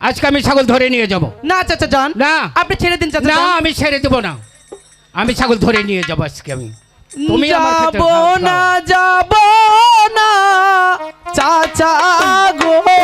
আজকে আমি ছাগল ধরে নিয়ে যাব। না চাচা যান। না। আপনি ছেড়ে দিন চাচা না আমি ছেড়ে দেব না। আমি ছাগল ধরে নিয়ে যাব আজকে আমি। তুমি যাব না যাব না চাচা গো।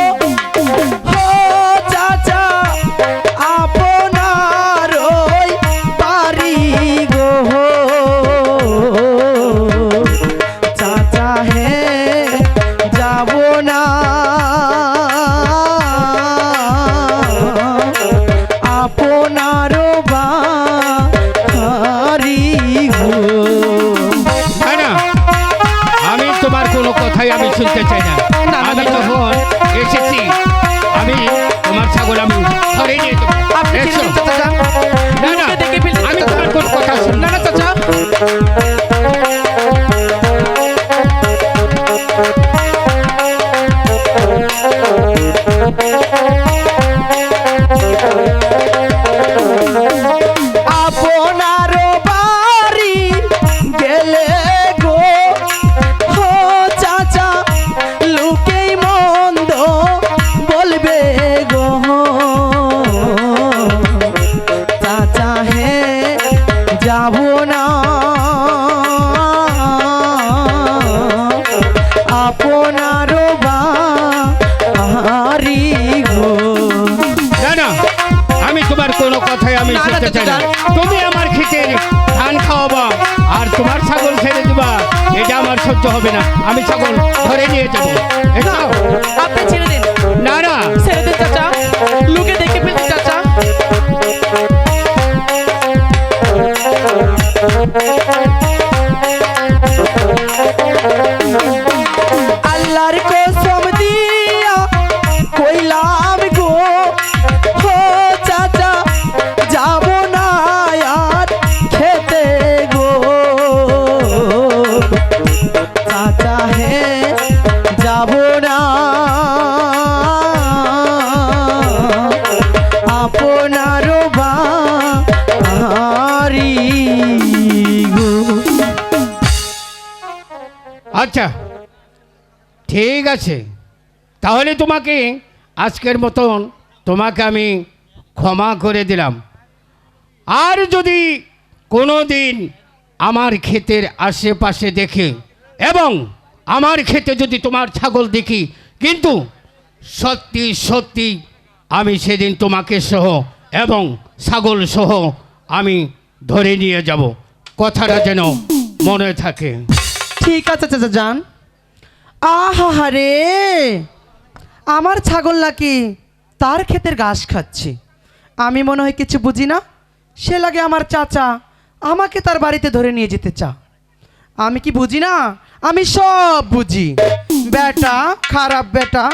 শুনতে চাই না। যাব না। আপনার বাড়ি গো না না আমি তোমার কোনো কথাই আমি শুনতে চাই না। তুমি আমার খেতে ধান খাওয়াবা আর তোমার ছাগল ছেড়ে দিবা। এটা আমার সহ্য হবে না। আমি ছাগল ধরে নিয়ে যাব। আপনি ছেড়ে দিন। না না। আল্লাহর কসম দিয়া কইলাম গো হো চাচা যাব না আর খেতে চাচা আচ্ছা ঠিক আছে। তাহলে তোমাকে আজকের মতন তোমাকে আমি ক্ষমা করে দিলাম। আর যদি কোনো দিন আমার ক্ষেতের আশেপাশে দেখে এবং আমার ক্ষেতে যদি তোমার ছাগল দেখি, কিন্তু সত্যি সত্যি আমি সেদিন তোমাকে সহ এবং ছাগল সহ আমি ধরে নিয়ে যাব। কথাটা যেন মনে থাকে। ঠিক আছে চাচা যান। আহা রে আমার ছাগল নাকি তার ক্ষেতের ঘাস খাচ্ছি। আমি মনে হয় কিছু বুঝি না। সে লাগে আমার চাচা আমাকে তার বাড়িতে ধরে নিয়ে যেতে চা। আমি কি বুঝি না? আমি সব বুঝি। বেটা, খারাপ বেটা